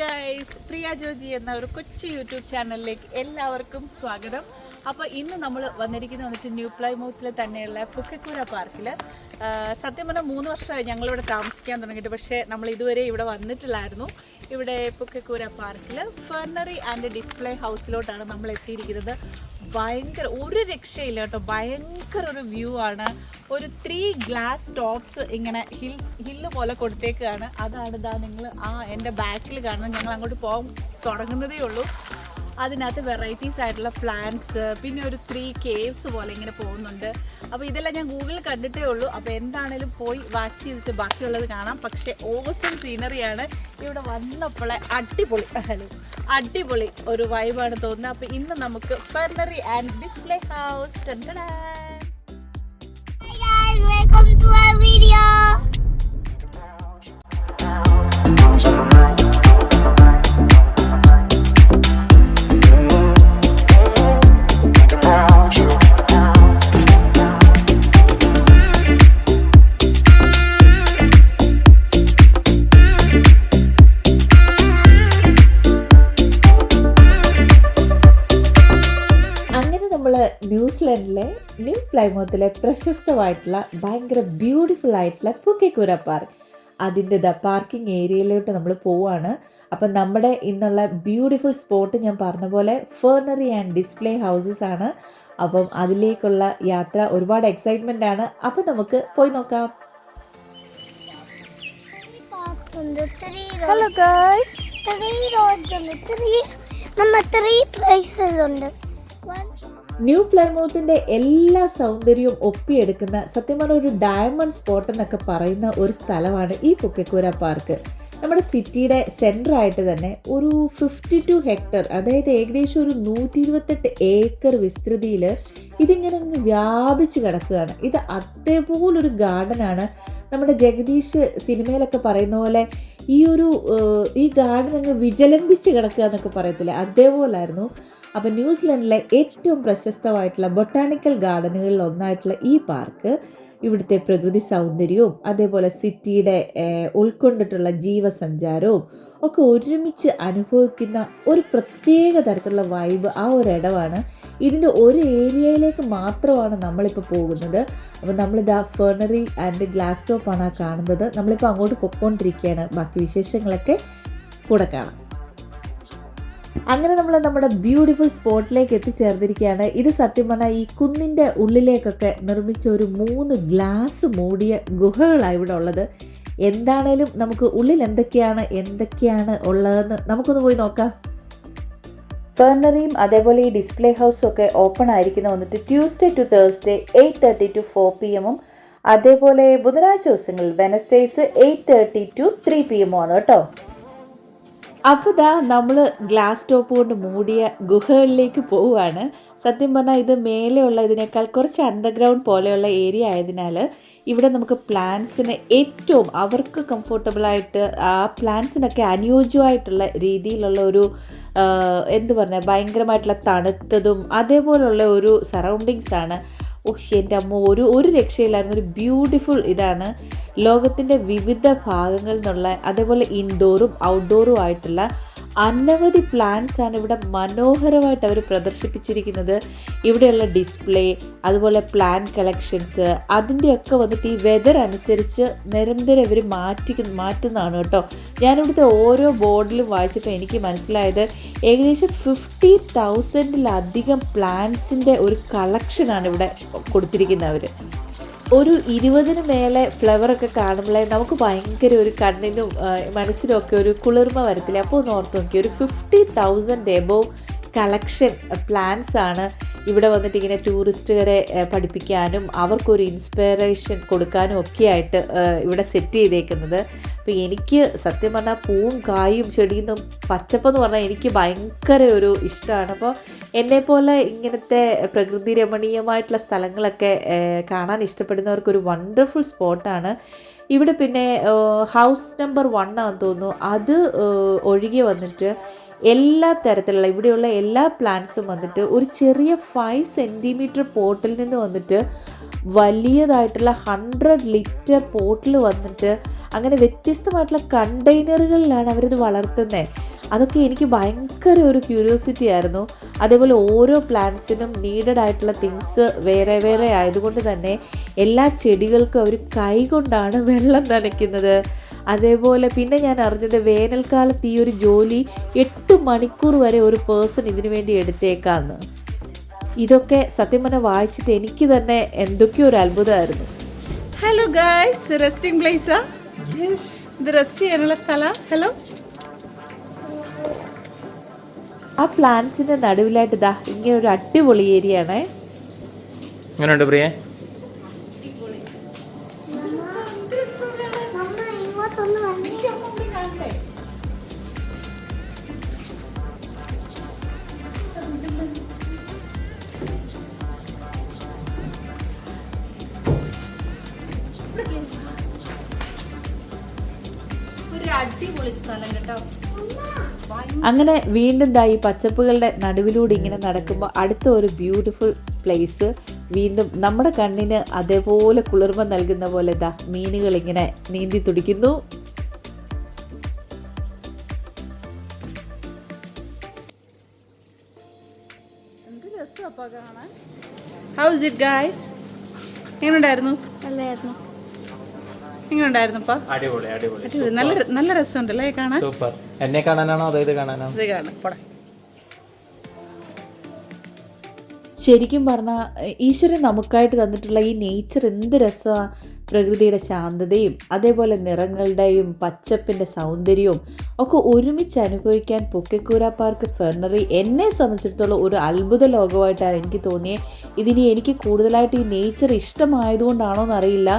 Guys പ്രിയ ജോജി എന്ന ഒരു കൊച്ചു യൂട്യൂബ് ചാനലിലേക്ക് എല്ലാവർക്കും സ്വാഗതം. അപ്പോൾ ഇന്ന് നമ്മൾ വന്നിരിക്കുന്നത് വന്നിട്ട് ന്യൂ പ്ലൈമൗത്തിൽ തന്നെയുള്ള പുക്കക്കൂര പാർക്കിൽ സത്യം പറഞ്ഞാൽ മൂന്ന് വർഷമായി ഞങ്ങളിവിടെ താമസിക്കാൻ തുടങ്ങിയിട്ട് പക്ഷേ നമ്മൾ ഇതുവരെ ഇവിടെ വന്നിട്ടില്ലായിരുന്നു. ഇവിടെ പുക്കക്കൂര പാർക്കിൽ ഫെർണറി ആൻഡ് ഡിസ്പ്ലേ ഹൗസിലോട്ടാണ് നമ്മൾ എത്തിയിരിക്കുന്നത്. ഭയങ്കര ഒരു രക്ഷയില്ല കേട്ടോ. ഭയങ്കര ഒരു വ്യൂ ആണ്. ഒരു ത്രീ ഗ്ലാസ് ടോപ്സ് ഇങ്ങനെ ഹിൽ ഹില്ല് പോലെ കൊടുത്തേക്കാണ്. അതാണ് ഇതാ നിങ്ങൾ ആ എന്റെ ബാക്കിൽ കാണുന്നത് ഞങ്ങൾ അങ്ങോട്ട് പോകാൻ തുടങ്ങുന്നതേ ഉള്ളൂ. അതിനകത്ത് വെറൈറ്റീസ് ആയിട്ടുള്ള പ്ലാന്റ്സ് പിന്നെ ഒരു ത്രീ കേവ്സ് പോലെ ഇങ്ങനെ പോകുന്നുണ്ട്. അപ്പോൾ ഇതെല്ലാം ഞാൻ ഗൂഗിളിൽ കണ്ടിട്ടേ ഉള്ളൂ. അപ്പോൾ എന്താണേലും പോയി വാച്ച് ചെയ്തിട്ട് ബാക്കിയുള്ളത് കാണാം. പക്ഷേ ഓസം സീനറിയാണ് ഇവിടെ വന്നപ്പോളെ അടിപൊളി. ഹലോ അടിപൊളി ഒരു വൈബാണ് തോന്നുന്നത്. അപ്പൊ ഇന്ന് നമുക്ക് fernery and display house welcome to welcome ന്യൂസിലൻഡിലെ ന്യൂ പ്ലൈമോത്തിലെ പ്രശസ്തമായിട്ടുള്ള ഭയങ്കര ബ്യൂട്ടിഫുൾ ആയിട്ടുള്ള പൂക്കേക്കൂര പാർക്ക്. അതിന്റെ ദ പാർക്കിംഗ് ഏരിയയിലോട്ട് നമ്മൾ പോവുകയാണ് അപ്പം നമ്മുടെ ഇന്നുള്ള ബ്യൂട്ടിഫുൾ സ്പോട്ട് ഞാൻ പറഞ്ഞ പോലെ ഫേർണറി ആൻഡ് ഡിസ്പ്ലേ ഹൗസസ് ആണ്. അപ്പം അതിലേക്കുള്ള യാത്ര ഒരുപാട് എക്സൈറ്റ്മെന്റ് ആണ്. അപ്പം നമുക്ക് പോയി നോക്കാം. ഹലോ ഗേൾസ് ത്രീ റോഡ്സ് ഉണ്ട്. ത്രീ നമ്മൾ ത്രീ പ്ലേസസ് ഉണ്ട്. ന്യൂ പ്ലൈമൗത്തിന്റെ എല്ലാ സൗന്ദര്യവും ഒപ്പിയെടുക്കുന്ന സത്യം പറഞ്ഞ ഒരു ഡയമണ്ട് സ്പോട്ട് എന്നൊക്കെ പറയുന്ന ഒരു സ്ഥലമാണ് ഈ പുക്കക്കൂര പാർക്ക് നമ്മുടെ സിറ്റിയുടെ സെന്റർ ആയിട്ട് തന്നെ ഒരു ഫിഫ്റ്റി ടു ഹെക്ടർ അതായത് ഏകദേശം ഒരു നൂറ്റി ഇരുപത്തെട്ട് ഏക്കർ വിസ്തൃതിയിൽ ഇതിങ്ങനെ അങ്ങ് വ്യാപിച്ച് കിടക്കുകയാണ്. ഇത് അതേപോലൊരു ഗാർഡനാണ് നമ്മുടെ ജഗദീഷ് സിനിമയിലൊക്കെ പറയുന്ന പോലെ ഈ ഒരു ഈ ഗാർഡൻ അങ്ങ് വിജലംബിച്ച് കിടക്കുക എന്നൊക്കെ പറയത്തില്ലേ? അതേപോലായിരുന്നു. അപ്പോൾ ന്യൂസിലൻഡിലെ ഏറ്റവും പ്രശസ്തമായിട്ടുള്ള ബൊട്ടാണിക്കൽ ഗാർഡനുകളിൽ ഒന്നായിട്ടുള്ള ഈ പാർക്ക് ഇവിടുത്തെ പ്രകൃതി സൗന്ദര്യവും അതേപോലെ സിറ്റിയുടെ ഉൾക്കൊണ്ടിട്ടുള്ള ജീവസഞ്ചാരവും ഒക്കെ ഒരുമിച്ച് അനുഭവിക്കുന്ന ഒരു പ്രത്യേക തരത്തിലുള്ള വൈബ് ആ ഒരു ഇടവാണ്. ഇതിന്റെ ഒരു ഏരിയയിലേക്ക് മാത്രമാണ് നമ്മളിപ്പോൾ പോകുന്നത്. അപ്പോൾ നമ്മളിതാ ഫെർണറി ആൻഡ് ഗ്ലാസ് ടോപ്പാണ് കാണുന്നത്. നമ്മളിപ്പോൾ അങ്ങോട്ട് പൊയ്ക്കൊണ്ടിരിക്കുകയാണ് ബാക്കി വിശേഷങ്ങളൊക്കെ കൂടെ കാണാം. അങ്ങനെ നമ്മൾ നമ്മുടെ ബ്യൂട്ടിഫുൾ സ്പോട്ടിലേക്ക് എത്തിച്ചേർന്നിരിക്കുകയാണ്. ഇത് സത്യം പറഞ്ഞാൽ ഈ കുന്നിന്റെ ഉള്ളിലേക്കൊക്കെ നിർമ്മിച്ച ഒരു മൂന്ന് ഗ്ലാസ് മൂടിയ ഗുഹകളാണ് ഇവിടെ ഉള്ളത്. എന്താണേലും നമുക്ക് ഉള്ളിൽ എന്തൊക്കെയാണ് എന്തൊക്കെയാണ് ഉള്ളതെന്ന് നമുക്കൊന്ന് പോയി നോക്കാം. ഫെർണറിയും അതേപോലെ ഈ ഡിസ്പ്ലേ ഹൗസും ഒക്കെ ഓപ്പൺ ആയിരിക്കുന്ന വന്നിട്ട് Tuesday to Thursday eight thirty to four P എമ്മും അതേപോലെ ബുധനാഴ്ച ദിവസങ്ങളിൽ Wednesdays eight thirty to three P എമ്മും ആണ് കേട്ടോ. അപ്പോൾ ഇതാ നമ്മൾ ഗ്ലാസ് ടോപ്പ് കൊണ്ട് മൂടിയ ഗുഹകളിലേക്ക് പോവുകയാണ്. സത്യം പറഞ്ഞാൽ ഇത് മേലെയുള്ള ഇതിനേക്കാൾ കുറച്ച് അണ്ടർഗ്രൗണ്ട് പോലെയുള്ള ഏരിയ ആയതിനാൽ ഇവിടെ നമുക്ക് പ്ലാന്റ്സിന് ഏറ്റവും അവർക്ക് കംഫർട്ടബിളായിട്ട് ആ പ്ലാന്റ്സിനൊക്കെ അനുയോജ്യമായിട്ടുള്ള രീതിയിലുള്ള ഒരു എന്ത് പറഞ്ഞാൽ ഭയങ്കരമായിട്ടുള്ള തണുത്തതും അതേപോലുള്ള ഒരു സറൗണ്ടിങ്സ് ഓഹ് എന്റെ അമ്മ ഒരു ഒരു രക്ഷയില്ലായിരുന്നു ഒരു ബ്യൂട്ടിഫുൾ ഇതാണ് ലോകത്തിന്റെ വിവിധ ഭാഗങ്ങളിൽ നിന്നുള്ള അതേപോലെ ഇൻഡോറും ഔട്ട്ഡോറും ആയിട്ടുള്ള അനവധി പ്ലാന്റ്സ് ആണ് ഇവിടെ മനോഹരമായിട്ട് അവർ പ്രദർശിപ്പിച്ചിരിക്കുന്നത്. ഇവിടെയുള്ള ഡിസ്പ്ലേ അതുപോലെ പ്ലാൻ കളക്ഷൻസ് അതിന്റെയൊക്കെ വന്നിട്ട് ഈ വെതർ അനുസരിച്ച് നിരന്തരം ഇവർ മാറ്റി മാറ്റുന്നതാണ് കേട്ടോ. ഞാനിവിടുത്തെ ഓരോ ബോർഡിലും വായിച്ചപ്പോൾ എനിക്ക് മനസ്സിലായത് ഏകദേശം ഫിഫ്റ്റി തൗസൻഡിലധികം പ്ലാന്റ്സിന്റെ ഒരു കളക്ഷനാണ് ഇവിടെ കൊടുത്തിരിക്കുന്നത് അവർ ഒരു ഇരുപതിന് മേലെ ഫ്ലവറൊക്കെ കാണുമ്പോഴേ നമുക്ക് ഭയങ്കര ഒരു കണ്ണിനും മനസ്സിനും ഒക്കെ ഒരു കുളിർമ വരത്തില്ല? അപ്പോൾ ഒന്ന് ഓർത്ത് നോക്കി ഒരു fifty thousand above collection plans ആണ് ഇവിടെ വന്നിട്ട് ഇങ്ങനെ ടൂറിസ്റ്റുകാരെ പഠിപ്പിക്കാനും അവർക്കൊരു ഇൻസ്പിറേഷൻ കൊടുക്കാനും ഒക്കെയായിട്ട് ഇവിടെ സെറ്റ് ചെയ്തേക്കുന്നത്. അപ്പോൾ എനിക്ക് സത്യം പറഞ്ഞാൽ പൂവും കായും ചെടിയും പച്ചപ്പെന്ന് പറഞ്ഞാൽ എനിക്ക് ഭയങ്കര ഒരു ഇഷ്ടമാണ് അപ്പോൾ എന്നെപ്പോലെ ഇങ്ങനത്തെ പ്രകൃതി രമണീയമായിട്ടുള്ള സ്ഥലങ്ങളൊക്കെ കാണാൻ ഇഷ്ടപ്പെടുന്നവർക്കൊരു വണ്ടർഫുൾ സ്പോട്ടാണ് ഇവിടെ പിന്നെ ഹൗസ് നമ്പർ വൺ ആണെന്ന് തോന്നുന്നു. അത് ഒഴികെ വന്നിട്ട് എല്ലാ തരത്തിലുള്ള ഇവിടെയുള്ള എല്ലാ പ്ലാന്റ്സും വന്നിട്ട് ഒരു ചെറിയ ഫൈവ് സെന്റിമീറ്റർ പോട്ടിൽ നിന്ന് വന്നിട്ട് വലിയതായിട്ടുള്ള ഹൺഡ്രഡ് ലിറ്റർ പോട്ടിൽ വന്നിട്ട് അങ്ങനെ വ്യത്യസ്തമായിട്ടുള്ള കണ്ടെയ്നറുകളിലാണ് അവരിത് വളർത്തുന്നത് അതൊക്കെ എനിക്ക് ഭയങ്കര ഒരു ക്യൂരിയോസിറ്റി ആയിരുന്നു. അതേപോലെ ഓരോ പ്ലാന്റ്സിനും നീഡഡ് ആയിട്ടുള്ള തിങ്സ് വേറെ വേറെ ആയതുകൊണ്ട് തന്നെ എല്ലാ ചെടികൾക്കും അവർ കൈകൊണ്ടാണ് വെള്ളം നനയ്ക്കുന്നത്. അതേപോലെ പിന്നെ ഞാൻ അറിഞ്ഞത് വേനൽക്കാലത്ത് ഈ ഒരു ജോലി എട്ട് മണിക്കൂർ വരെ ഒരു പേഴ്സൺ ഇതിനു വേണ്ടി എടുത്തേക്കാന്ന്. ഇതൊക്കെ സത്യം പറഞ്ഞാൽ വായിച്ചിട്ട് എനിക്ക് തന്നെ എന്തൊക്കെയോ ഒരു അത്ഭുതമായിരുന്നു. ഹലോ ഗായ്സ് റെസ്റ്റിംഗ് പ്ലേസാ ഇത് റെസ്റ്റ് ചെയ്യാനുള്ള സ്ഥല? ഹലോ ആ പ്ലാന്റ്സിന്റെ നടുവിലായിട്ട് ഇതാ ഇങ്ങനെ ഒരു അടിപൊളി ഏരിയ ആണേ. എങ്ങനെയുണ്ട് പ്രിയേ? അടിപൊളി സ്ഥലം കേട്ടോ. അങ്ങനെ വീണ്ടും ദാ ഈ പച്ചപ്പുകളുടെ നടുവിലൂടെ ഇങ്ങനെ നടക്കുമ്പോൾ അടുത്ത ഒരു ബ്യൂട്ടിഫുൾ പ്ലേസ് വീണ്ടും നമ്മുടെ കണ്ണിന് അതേപോലെ കുളിർമ നൽകുന്ന പോലെ ദാ മീനുകൾ ഇങ്ങനെ നീന്തി തുടിക്കുന്നു. ഹൗ ഇറ്റ് ഗായ്സ് എങ്ങനെയുണ്ടായിരുന്നു? നല്ലായിരുന്നു. എങ്ങനെയുണ്ടായിരുന്നപ്പാ അടിപൊളി അടിപൊളി. അടിപൊളി. നല്ല നല്ല രസമുണ്ടല്ലേ കാണാൻ? സൂപ്പർ. എന്നെ കാണാനാണോ അതോ ഇത് കാണാനാണോ? ഇത് കാണാൻ പോടാ. ശരിക്കും പറഞ്ഞാൽ ഈശ്വരൻ നമുക്കായിട്ട് തന്നിട്ടുള്ള ഈ നേച്ചർ എന്ത് രസമാണ് പ്രകൃതിയുടെ ശാന്തതയും അതേപോലെ നിറങ്ങളുടെയും പച്ചപ്പിന്റെ സൗന്ദര്യവും ഒക്കെ ഒരുമിച്ച് അനുഭവിക്കാൻ പൊക്കക്കൂര പാർക്ക് ഫെർണറി. എന്നെ സംബന്ധിച്ചിടത്തോളം ഒരു അത്ഭുത ലോകമായിട്ടാണ് എനിക്ക് തോന്നിയത് ഇതിനി എനിക്ക് കൂടുതലായിട്ട് ഈ നേച്ചർ ഇഷ്ടമായതുകൊണ്ടാണോ എന്നറിയില്ല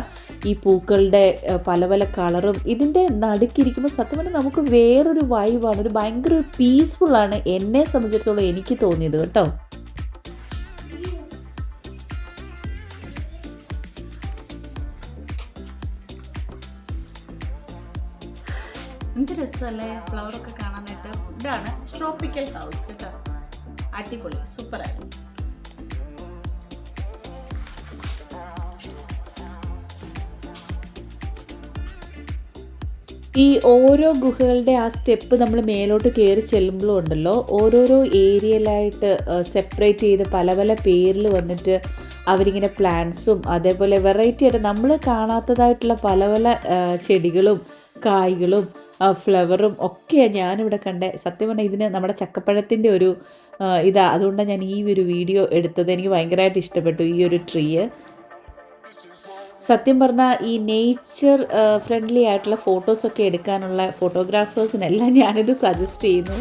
ഈ പൂക്കളുടെ പല പല കളറും ഇതിന്റെ നടുക്കിരിക്കുമ്പോൾ സത്യം പറഞ്ഞാൽ നമുക്ക് വേറൊരു വൈബാണ് ഒരു ഭയങ്കര ഒരു പീസ്ഫുള്ളാണ് എന്നെ സംബന്ധിച്ചിടത്തോളം എനിക്ക് തോന്നിയത് കേട്ടോ. എന്ത് രസമല്ലേ? ഫ്ലവറൊക്കെ കാണാനായിട്ട്. ഇതാണ് ട്രോപ്പിക്കൽ ഹൗസ് കേട്ടോ. അടിപൊളി. സൂപ്പറായിരുന്നു. ഈ ഓരോ ഗുഹകളുടെ ആ സ്റ്റെപ്പ് നമ്മൾ മേലോട്ട് കയറി ചെല്ലുമ്പോഴും ഉണ്ടല്ലോ. ഓരോരോ ഏരിയയിലായിട്ട് സെപ്പറേറ്റ് ചെയ്ത് പല പല പേരിൽ വന്നിട്ട് അവരിങ്ങനെ പ്ലാന്റ്സും അതേപോലെ വെറൈറ്റി ആയിട്ട് നമ്മൾ കാണാത്തതായിട്ടുള്ള പല പല ചെടികളും കായ്കളും ഫ്ലവറും ഒക്കെയാണ് ഞാനിവിടെ കണ്ടേ. സത്യം പറഞ്ഞാൽ ഇതിന് നമ്മുടെ ചക്കപ്പഴത്തിന്റെ ഒരു ഇതാ. അതുകൊണ്ടാണ് ഞാൻ ഈ ഒരു വീഡിയോ എടുത്തത്. എനിക്ക് ഭയങ്കരമായിട്ട് ഇഷ്ടപ്പെട്ടു ഈ ഒരു ട്രീ സത്യം പറഞ്ഞാൽ ഈ നേച്ചർ ഫ്രണ്ട്ലി ആയിട്ടുള്ള ഫോട്ടോസൊക്കെ എടുക്കാനുള്ള ഫോട്ടോഗ്രാഫേഴ്സിനെല്ലാം ഞാനിത് സജസ്റ്റ് ചെയ്യുന്നു.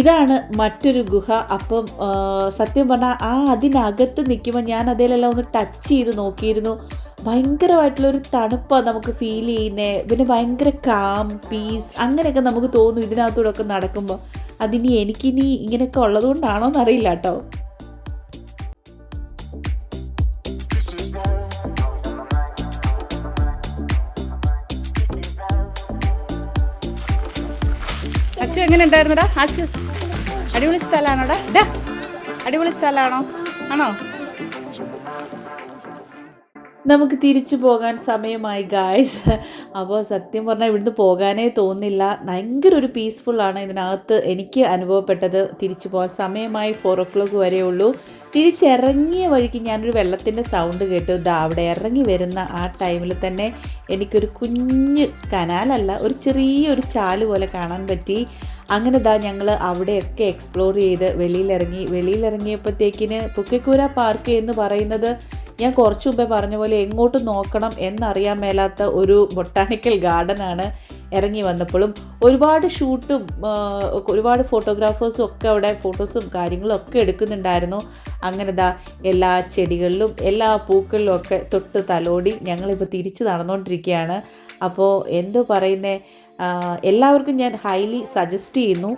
ഇതാണ് മറ്റൊരു ഗുഹ. അപ്പം സത്യം പറഞ്ഞാൽ ആ അതിനകത്ത് നിൽക്കുമ്പോൾ ഞാൻ അതിലെല്ലാം ഒന്ന് ടച്ച് ചെയ്ത് നോക്കിയിരുന്നു. ഭയങ്കരമായിട്ടുള്ളൊരു തണുപ്പാണ് നമുക്ക് ഫീൽ ചെയ്യുന്നത് പിന്നെ ഭയങ്കര കാം പീസ് അങ്ങനെയൊക്കെ നമുക്ക് തോന്നും ഇതിനകത്തൂടെ ഒക്കെ നടക്കുമ്പോൾ അതിനി എനിക്കിനി ഇങ്ങനെയൊക്കെ ഉള്ളതുകൊണ്ടാണോ എന്നറിയില്ല കേട്ടോ. എങ്ങനെ ഉണ്ടായിരുന്നടാ ആച്ച്. അടിപൊളി സ്ഥലമാണോടാ? ഡാ അടിപൊളി സ്ഥലമാണോ? ആണോ? നമുക്ക് തിരിച്ചു പോകാൻ സമയമായി ഗായ്സ് അപ്പോൾ സത്യം പറഞ്ഞാൽ ഇവിടുന്ന് പോകാനേ തോന്നില്ല. ഭയങ്കര ഒരു പീസ്ഫുള്ളാണ് ഇതിനകത്ത് എനിക്ക് അനുഭവപ്പെട്ടത് തിരിച്ചു പോകാൻ സമയമായി ഫോർ ഒ ക്ലോക്ക് വരെയുള്ളൂ. തിരിച്ചിറങ്ങിയ വഴിക്ക് ഞാനൊരു വെള്ളത്തിന്റെ സൗണ്ട് കേട്ടു. ദാ അവിടെ ഇറങ്ങി വരുന്ന ആ ടൈമിൽ തന്നെ എനിക്കൊരു കുഞ്ഞ് കനാലല്ല ഒരു ചെറിയൊരു ചാൽ പോലെ കാണാൻ പറ്റി. അങ്ങനെ ഇതാ ഞങ്ങൾ അവിടെയൊക്കെ എക്സ്പ്ലോർ ചെയ്ത് വെളിയിലിറങ്ങി. വെളിയിലിറങ്ങിയപ്പോഴത്തേക്കിന് പൊക്കിക്കൂര പാർക്ക് എന്ന് പറയുന്നത് ഞാൻ കുറച്ച് മുമ്പേ പറഞ്ഞ പോലെ എങ്ങോട്ട് നോക്കണം എന്നറിയാൻ മേലാത്ത ഒരു ബൊട്ടാണിക്കൽ ഗാർഡനാണ് ഇറങ്ങി വന്നപ്പോഴും. ഒരുപാട് ഷൂട്ടും ഒരുപാട് ഫോട്ടോഗ്രാഫേഴ്സും ഒക്കെ അവിടെ ഫോട്ടോസും കാര്യങ്ങളും ഒക്കെ എടുക്കുന്നുണ്ടായിരുന്നു. അങ്ങനെ ദാ എല്ലാ ചെടികളിലും എല്ലാ പൂക്കളിലും ഒക്കെ തൊട്ട് തലോടി ഞങ്ങളിപ്പോൾ തിരിച്ച് നടന്നുകൊണ്ടിരിക്കുകയാണ് അപ്പോൾ എന്തോ പറയുന്നേ എല്ലാവർക്കും ഞാൻ ഹൈലി സജസ്റ്റ് ചെയ്യുന്നു.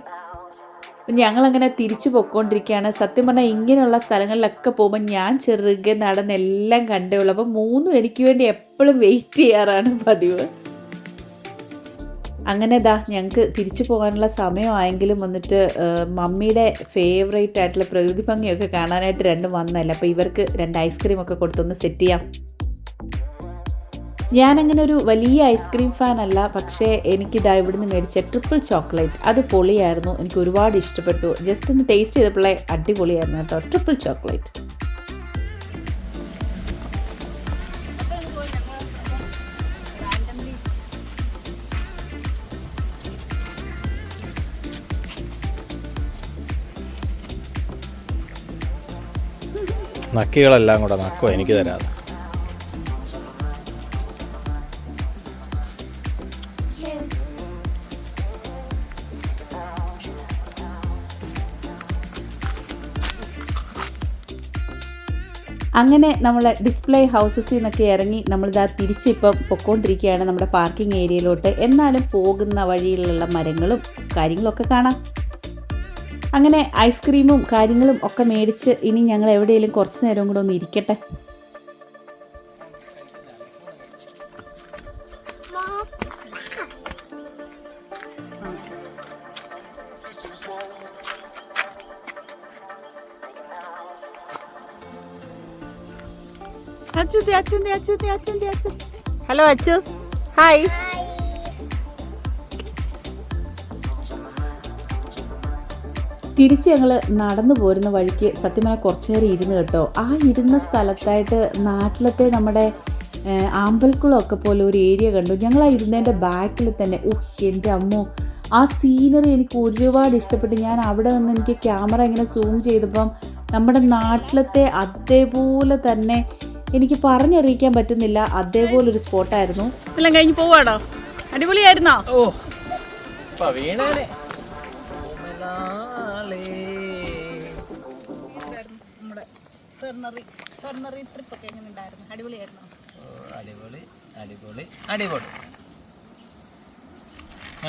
ഞങ്ങളങ്ങനെ തിരിച്ചു പൊയ്ക്കൊണ്ടിരിക്കുകയാണ്. സത്യം പറഞ്ഞാൽ ഇങ്ങനെയുള്ള സ്ഥലങ്ങളിലൊക്കെ പോകുമ്പോൾ ഞാൻ ചെറുകെ നടന്നെല്ലാം കണ്ടേ ഉള്ളൂ. അപ്പം മൂന്നും എനിക്ക് വേണ്ടി എപ്പോഴും വെയിറ്റ് ചെയ്യാറാണ് പതിവ്. അങ്ങനെ ദാ ഞങ്ങൾക്ക് തിരിച്ചു പോകാനുള്ള സമയമായെങ്കിലും വന്നിട്ട് മമ്മിയുടെ ഫേവറേറ്റ് ആയിട്ടുള്ള പ്രകൃതി ഭംഗിയൊക്കെ കാണാനായിട്ട് രണ്ടും വന്നതല്ല? അപ്പോൾ ഇവർക്ക് രണ്ട് ഐസ്ക്രീമൊക്കെ കൊടുത്തൊന്ന് സെറ്റ് ചെയ്യാം. ഞാനങ്ങനെ ഒരു വലിയ ഐസ്ക്രീം ഫാൻ അല്ല പക്ഷേ എനിക്കിതാ ഇവിടുന്ന് മേടിച്ച ട്രിപ്പിൾ ചോക്ലേറ്റ് അത് പൊളിയായിരുന്നു. എനിക്ക് ഒരുപാട് ഇഷ്ടപ്പെട്ടു. ജസ്റ്റ് ഒന്ന് ടേസ്റ്റ് ചെയ്തപ്പോഴേ അടിപൊളിയായിരുന്നു കേട്ടോ. ട്രിപ്പിൾ ചോക്ലേറ്റ് നക്കികളെല്ലാം കൂടെ നക്കോ എനിക്ക് തരാതെ അങ്ങനെ നമ്മൾ ഡിസ്പ്ലേ ഹൗസസിൽ നിന്നൊക്കെ ഇറങ്ങി നമ്മളിതാ തിരിച്ചിപ്പം പൊക്കോണ്ടിരിക്കുകയാണ് നമ്മുടെ പാർക്കിംഗ് ഏരിയയിലോട്ട് എന്നാലും പോകുന്ന വഴിയിലുള്ള മരങ്ങളും കാര്യങ്ങളൊക്കെ കാണാം. അങ്ങനെ ഐസ്ക്രീമും കാര്യങ്ങളും ഒക്കെ മേടിച്ച് ഇനി ഞങ്ങൾ എവിടെയെങ്കിലും കുറച്ച് നേരം കൂടെ ഒന്ന് ഇരിക്കട്ടെ. അച്ചു അച്ചു അച്ചു അച്യുതി ഹലോ അച്ചു. ഹായ് തിരിച്ച് ഞങ്ങൾ നടന്നു പോരുന്ന വഴിക്ക് സത്യം കുറച്ച് നേരം ഇരുന്ന് കേട്ടോ. ആ ഇരുന്ന സ്ഥലത്തായിട്ട് നാട്ടിലത്തെ നമ്മുടെ ആമ്പൽക്കുളമൊക്കെ പോലെ ഒരു ഏരിയ കണ്ടു. ഞങ്ങൾ ആ ഇരുന്നതിന്റെ ബാക്കിൽ തന്നെ. ഉഹ് എന്റെ അമ്മോ. ആ സീനറി എനിക്ക് ഒരുപാട് ഇഷ്ടപ്പെട്ടു. ഞാൻ അവിടെ നിന്ന് എനിക്ക് ക്യാമറ ഇങ്ങനെ സൂം ചെയ്തപ്പം നമ്മുടെ നാട്ടിലത്തെ അതേപോലെ തന്നെ എനിക്ക് പറഞ്ഞറിയിക്കാൻ പറ്റുന്നില്ല. അതേപോലെ ഒരു സ്പോട്ടായിരുന്നു. എല്ലാം കഴിഞ്ഞ് പോവാടോ. അടിപൊളിയായിരുന്നോ? ഓ ട്രിപ്പ് ഒക്കെ എങ്ങനെ ഉണ്ടായിരുന്നു അടിപൊളിയായിരുന്നോ അടിപൊളി അടിപൊളി അടിപൊളി.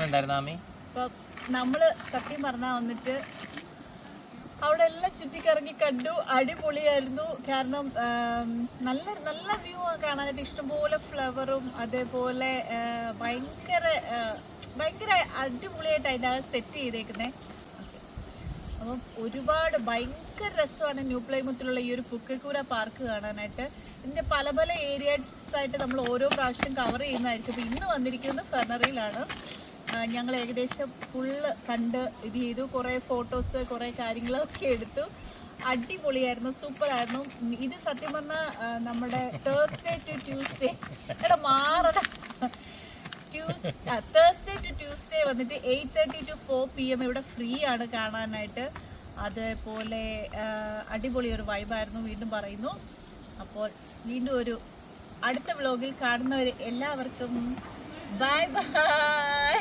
ഉണ്ടായിരുന്നു ആമി? നമ്മൾ സത്യം പറഞ്ഞാ വന്നിട്ട് അവിടെ എല്ലാം ചുറ്റിക്കറങ്ങി കണ്ടു. അടിപൊളിയായിരുന്നു. കാരണം നല്ല നല്ല വ്യൂ കാണാനായിട്ട്. ഇഷ്ടംപോലെ ഫ്ലവറും അതേപോലെ ഭയങ്കര ഭയങ്കര അടിപൊളിയായിട്ട് അതിന്റെ അകത്ത് സെറ്റ് ചെയ്തേക്കുന്നത് അപ്പം ഒരുപാട് ഭയങ്കര രസമാണ് ന്യൂ പ്ലൈമുത്തിലുള്ള ഈ ഒരു പുക്കക്കൂര പാർക്ക് കാണാനായിട്ട്. ഇതിന്റെ പല പല ഏരിയസ് ആയിട്ട് നമ്മൾ ഓരോ പ്രാവശ്യം കവർ ചെയ്യുന്നതായിരിക്കും. അപ്പോൾ ഇന്ന് വന്നിരിക്കുന്നത് ഫെർണറിയിലാണ് ഞങ്ങൾ ഏകദേശം ഫുള്ള് കണ്ട് ഇത് ചെയ്തു. കുറേ ഫോട്ടോസ് കുറേ കാര്യങ്ങളൊക്കെ എടുത്തു. അടിപൊളിയായിരുന്നു സൂപ്പറായിരുന്നു ഇത് സത്യം പറഞ്ഞാൽ നമ്മുടെ തേഴ്സ്ഡേ ടു ട്യൂസ്ഡേ എടാ മാറട. തേഴ്സ്ഡേ ടു ട്യൂസ്ഡേ വന്നിട്ട് eight thirty to four P M ഇവിടെ ഫ്രീ ആണ് കാണാനായിട്ട്. അതേപോലെ അടിപൊളി ഒരു വൈബായിരുന്നു വീണ്ടും പറയുന്നു. അപ്പോൾ വീണ്ടും ഒരു അടുത്ത വ്ലോഗിൽ കാണുന്നവർ എല്ലാവർക്കും. Bye bye